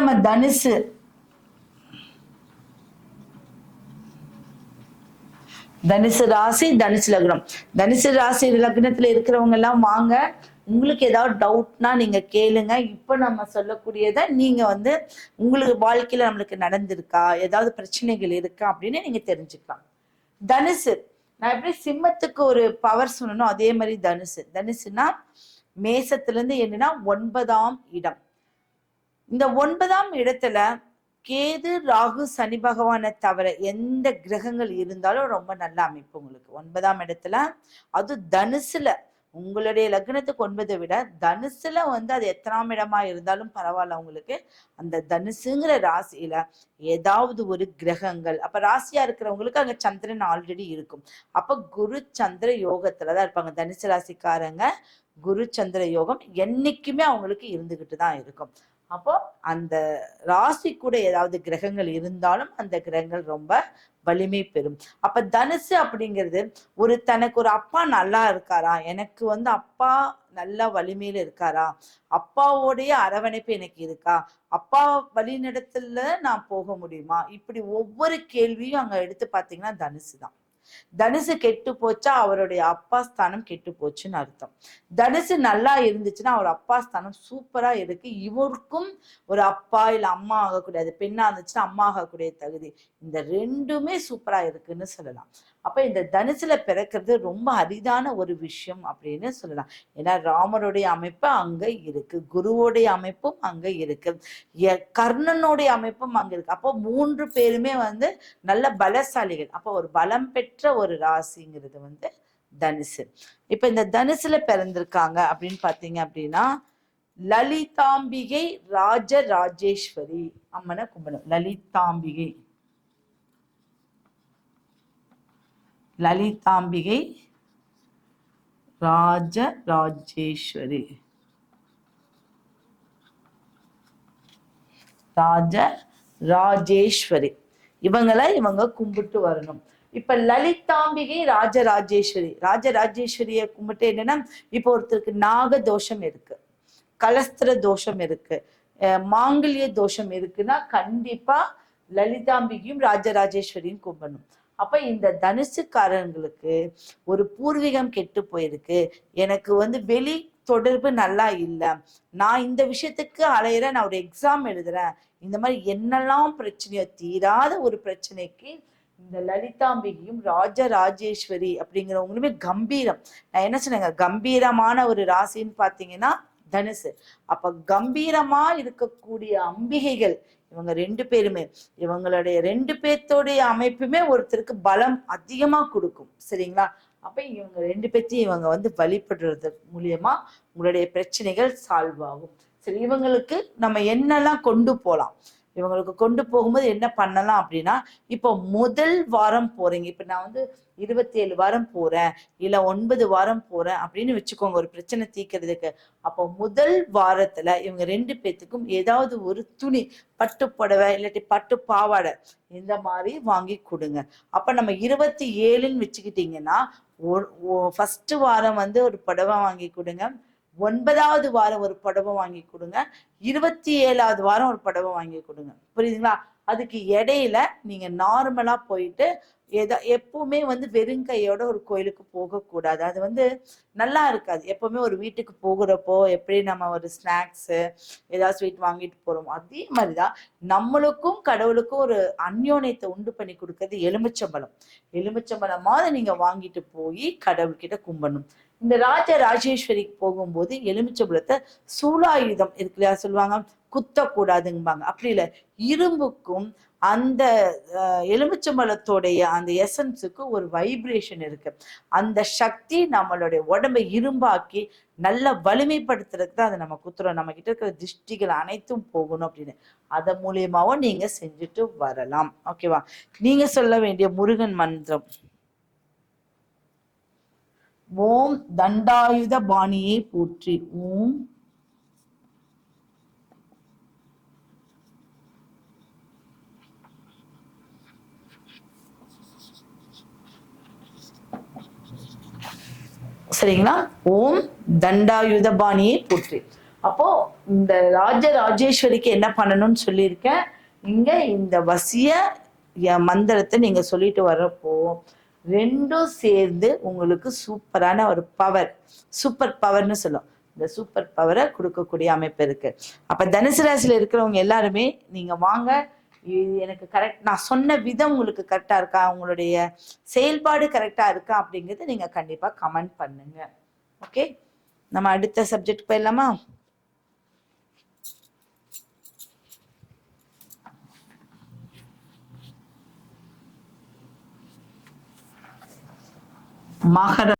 நம்ம தனுசு. தனுசு ராசி தனுசு லக்னம். தனுசு ராசி லக்னத்துல இருக்கிறவங்க எல்லாம் வாங்க. உங்களுக்கு ஏதாவது டவுட்னா நீங்க கேளுங்க. இப்ப நம்ம சொல்லக்கூடியதை நீங்க வந்து உங்களுக்கு வாழ்க்கையில நம்மளுக்கு நடந்திருக்கா? ஏதாவது பிரச்சனைகள் இருக்கா? அப்படின்னு நீங்க தெரிஞ்சுக்கலாம். தனுசு. நான் எப்படி சிம்மத்துக்கு ஒரு பவர் சொல்லணும் அதே மாதிரி தனுசு. தனுசுனா மேசத்துல இருந்து என்னன்னா ஒன்பதாம் இடம். இந்த ஒன்பதாம் இடத்துல கேது ராகு சனி பகவானை தவிர எந்த கிரகங்கள் இருந்தாலும் ரொம்ப நல்ல அமைப்பு உங்களுக்கு. ஒன்பதாம் இடத்துல அது தனுசுல உங்களுடைய லக்னத்துக்கு ஒன்பதை விட தனுசுல வந்து அது எத்தனாம் இடமா இருந்தாலும் பரவாயில்ல உங்களுக்கு. அந்த தனுசுங்கிற ராசியில ஏதாவது ஒரு கிரகங்கள் அப்ப ராசியா இருக்கிறவங்களுக்கு அங்க சந்திரன் ஆல்ரெடி இருக்கும். அப்ப குரு சந்திர யோகத்துலதான் இருப்பாங்க. தனுசு ராசிக்காரங்க குரு சந்திர யோகம் என்னைக்குமே அவங்களுக்கு இருந்துகிட்டு தான் இருக்கும். அப்போ அந்த ராசி கூட ஏதாவது கிரகங்கள் இருந்தாலும் அந்த கிரகங்கள் ரொம்ப வலிமை பெறும். அப்ப தனுசு அப்படிங்கிறது ஒரு தனக்கு ஒரு அப்பா நல்லா இருக்காரா? எனக்கு வந்து அப்பா நல்லா வலிமையில இருக்காரா? அப்பாவோடைய அரவணைப்பு எனக்கு இருக்கா? அப்பா வழிநடத்துல நான் போக முடியுமா? இப்படி ஒவ்வொரு கேள்வியும் அங்க எடுத்து பாத்தீங்கன்னா தனுசு தான் தனுசு கெட்டு போச்சா அவருடைய அப்பா ஸ்தானம் கெட்டு போச்சுன்னு அர்த்தம். தனுசு நல்லா இருந்துச்சுன்னா அவர் அப்பா ஸ்தானம் சூப்பரா இருக்கு. இவருக்கும் ஒரு அப்பா இல்ல அம்மா ஆகக்கூடாது பெண்ணா இருந்துச்சுன்னா அம்மா ஆகக்கூடிய தகுதி. இந்த ரெண்டுமே சூப்பரா இருக்குன்னு சொல்லலாம். அப்போ இந்த தனுசுல பிறக்கிறது ரொம்ப அரிதான ஒரு விஷயம் அப்படின்னு சொல்லலாம். ஏன்னா ராமருடைய அமைப்பு அங்கே இருக்கு குருவோடைய அமைப்பும் அங்க இருக்கு. எ- கர்ணனுடைய அமைப்பும் அங்க இருக்கு. அப்போ மூன்று பேருமே வந்து நல்ல பலசாலிகள். அப்போ ஒரு பலம் பெற்ற ஒரு ராசிங்கிறது வந்து தனுசு. இப்போ இந்த தனுசுல பிறந்திருக்காங்க அப்படின்னு பார்த்தீங்க அப்படின்னா லலிதாம்பிகை ராஜ ராஜேஸ்வரி அம்மனை கும்பிடும் லலிதாம்பிகை. லலிதாம்பிகை ராஜ ராஜேஸ்வரி ராஜ ராஜேஸ்வரி இவங்கள இவங்க கும்பிட்டு வரணும். இப்ப லலிதாம்பிகை ராஜராஜேஸ்வரி. ராஜராஜேஸ்வரிய கும்பிட்டு என்னன்னா இப்போ ஒருத்தருக்கு நாக தோஷம் இருக்கு. கலஸ்திர தோஷம் இருக்கு. அஹ் மாங்கல்ய தோஷம் இருக்குன்னா கண்டிப்பா லலிதாம்பிகையும் ராஜராஜேஸ்வரியும் கும்பிடணும் அப்போ இந்த தனுசுக்காரங்களுக்கு ஒரு பூர்வீகம் கெட்டு போயிருக்கு. எனக்கு வந்து வெளி தொடர்பு நல்லா இல்லை. நான் இந்த விஷயத்துக்கு அலையிறேன் நான் ஒரு எக்ஸாம் எழுதுறேன். இந்த மாதிரி என்னெல்லாம் பிரச்சனையோ தீராத ஒரு பிரச்சனைக்கு இந்த லலிதாம்பிகையும் ராஜராஜேஸ்வரி அப்படிங்கிறவங்களுமே கம்பீரம். நான் என்ன சொன்னேங்க? கம்பீரமான ஒரு ராசின்னு பார்த்தீங்கன்னா தனுசு. அப்ப கம்பீரமா இருக்கக்கூடிய அம்பிகைகள் இவங்க ரெண்டு பேருமே இவங்களுடைய ரெண்டு பேர்த்தோடைய அமைப்புமே ஒருத்தருக்கு பலம் அதிகமா கொடுக்கும். சரிங்களா? அப்ப இவங்க ரெண்டு பேர்த்தையும் இவங்க வந்து வழிபடுறது மூலியமா உங்களுடைய பிரச்சனைகள் சால்வ் ஆகும். சரி இவங்களுக்கு நம்ம என்னெல்லாம் கொண்டு போலாம்? இவங்களுக்கு கொண்டு போகும்போது என்ன பண்ணலாம் அப்படின்னா இப்போ முதல் வாரம் போறீங்க. இப்போ நான் வந்து இருபத்தி ஏழு வாரம் போறேன் இல்ல ஒன்பது வாரம் போறேன் அப்படின்னு வச்சுக்கோங்க ஒரு பிரச்சனை தீக்கிறதுக்கு அப்போ முதல் வாரத்துல இவங்க ரெண்டு பேத்துக்கும் ஏதாவது ஒரு துணி பட்டு புடவை இல்லாட்டி பட்டு பாவாடை இந்த மாதிரி வாங்கி கொடுங்க. அப்ப நம்ம இருபத்தி ஏழுன்னு வச்சுக்கிட்டீங்கன்னா ஃபர்ஸ்ட் வாரம் வந்து ஒரு புடவை வாங்கி கொடுங்க. ஒன்பதாவது வாரம் ஒரு புடவை வாங்கி கொடுங்க. இருபத்தி ஏழாவது வாரம் ஒரு புடவை வாங்கி கொடுங்க. புரியுதுங்களா? அதுக்கு இடையில நீங்க நார்மலா போயிட்டு எதா எப்பவுமே வந்து வெறுங்கையோட ஒரு கோயிலுக்கு போகக்கூடாது. அது வந்து நல்லா இருக்காது. எப்பவுமே ஒரு வீட்டுக்கு போகிறப்போ எப்படி நம்ம ஒரு ஸ்நாக்ஸு ஏதாவது ஸ்வீட் வாங்கிட்டு போறோம் அதே மாதிரிதான் நம்மளுக்கும் கடவுளுக்கும் ஒரு அந்யோன்யத்தை உண்டு பண்ணி கொடுக்கறது எலுமிச்சம்பழம். எலுமிச்சம்பழமாவது நீங்க வாங்கிட்டு போய் கடவுள்கிட்ட கும்பிடணும். இந்த ராஜ ராஜேஸ்வரிக்கு போகும்போது எலுமிச்சம்பழத்தை சூலாயுதம் இருக்கு இல்லையா சொல்லுவாங்க குத்தக்கூடாதுங்கம்பாங்க அப்படி இல்லை. இரும்புக்கும் அந்த அஹ், எலுமிச்சம்பழத்தோடைய அந்த எசன்ஸுக்கு ஒரு வைப்ரேஷன் இருக்கு. அந்த சக்தி நம்மளுடைய உடம்பை இரும்பாக்கி நல்ல வலிமைப்படுத்துறதுக்கு தான் அதை நம்ம குத்துறோம். நம்ம கிட்ட இருக்கிற திருஷ்டிகள் அனைத்தும் போகணும் அப்படின்னு. அதன் மூலியமாவும் நீங்க செஞ்சுட்டு வரலாம். ஓகேவா நீங்க சொல்ல வேண்டிய முருகன் மந்திரம். ஓம் தண்டாயுத பாணியை போற்றி. ஓம் சரிங்களா? ஓம் தண்டாயுத பாணியை போற்றி. அப்போ இந்த ராஜ ராஜேஸ்வரிக்கு என்ன பண்ணணும்னு சொல்லியிருக்கேன். இங்க இந்த வசிய மந்திரத்தை நீங்க சொல்லிட்டு வரப்போ ரெண்டும் சேர்ந்து உங்களுக்கு சூப்பரான ஒரு பவர் சூப்பர் பவர்னு சொல்லும். இந்த சூப்பர் பவரை கொடுக்கக்கூடிய அமைப்பு இருக்கு. அப்ப தனுசு ராசியில இருக்கிறவங்க எல்லாருமே நீங்க வாங்க எனக்கு கரெக்ட் நான் சொன்ன விதம் உங்களுக்கு கரெக்டா இருக்கா? உங்களுடைய செயல்பாடு கரெக்டா இருக்கா? அப்படிங்கிறத நீங்க கண்டிப்பா கமெண்ட் பண்ணுங்க. ஓகே நம்ம அடுத்த சப்ஜெக்ட் போயிடலாமா? மகர